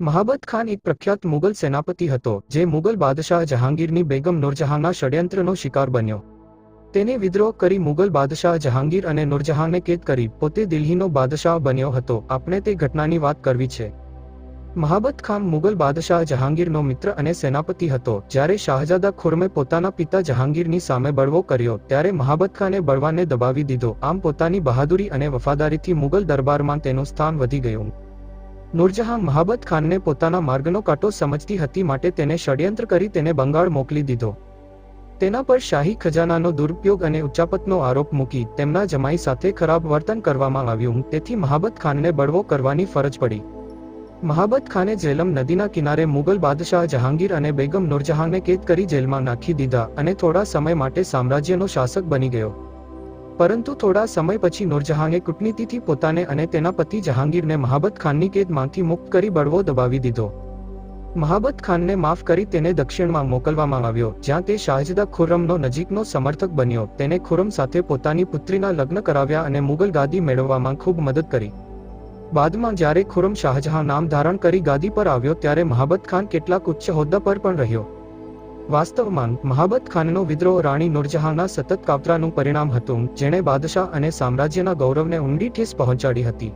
મહાબત ખાન એક પ્રખ્યાત મુગલ સેનાપતિ હતો, જે મુગલ બાદશાહ જહાંગીરની બેગમ નૂરજહાંના ષડયંત્રનો શિકાર બન્યો. તેને વિદ્રોહ કરી મુગલ બાદશાહ જહાંગીર અને નૂરજહાંને કેદ કરી, પોતે દિલ્હીનો બાદશાહ બન્યો હતો. આપણે તે ઘટનાની વાત કરવી છે. મહાબત ખાન મુગલ બાદશાહ જહાંગીરનો મિત્ર અને સેનાપતિ હતો. જ્યારે શાહજાદા ખુરમે પોતાના પિતા જહાંગીરની સામે બળવો કર્યો, ત્યારે મહાબત ખાને બળવાને દબાવી દીધો. આમ પોતાની બહાદુરી અને વફાદારીથી મુગલ દરબારમાં તેનું સ્થાન વધી ગયું. નૂરજહાં મહાબત ખાનને પોતાના માર્ગનો કાંટો સમજતી હતી માટે તેને ષડયંત્ર કરી તેને બંગાળ મોકલી દીધો. તેના પર શાહી ખજાનાનો દુરુપયોગ અને ઉચ્ચાપતનો આરોપ મૂકી તેમના જમાઈ સાથે ખરાબ વર્તન કરવામાં આવ્યું, તેથી મહાબત ખાનને બળવો કરવાની ફરજ પડી. મહાબત ખાને જેલમ નદીના કિનારે મુગલ બાદશાહ જહાંગીર અને બેગમ નૂરજહાંને કેદ કરી જેલમાં નાખી દીધા અને થોડા સમય માટે સામ્રાજ્યનો શાસક બની ગયો. પરંતુ થોડા સમય પછી નૂરજહાંએ કૂટનીતિથી પોતાને અને તેના પતિ જહાંગીરને મહાબત ખાનની કેદમાંથી મુક્ત કરી બળવો દબાવી દીધો. મહાબત ખાનને માફ કરી તેને દક્ષિણમાં મોકલવામાં આવ્યો, જ્યાં તે શાહજદા ખુરમનો નજીકનો સમર્થક બન્યો. તેને ખુરમ સાથે પોતાની પુત્રીના લગ્ન કરાવ્યા અને મુગલ ગાદી મેળવવામાં ખૂબ મદદ કરી. બાદમાં જ્યારે ખુરમ શાહજહાં નામ ધારણ કરી ગાદી પર આવ્યો, ત્યારે મહાબત ખાન કેટલાક ઉચ્ચ હોદ્દા પર પણ રહ્યો. વાસ્તવમાં, મહાબત ખાનનો વિદ્રોહ રાણી નૂરજહાંના સતત કાવતરાનું પરિણામ હતું, જેણે બાદશાહ અને સામ્રાજ્યના ગૌરવને ઊંડી ઠેસ પહોંચાડી હતી.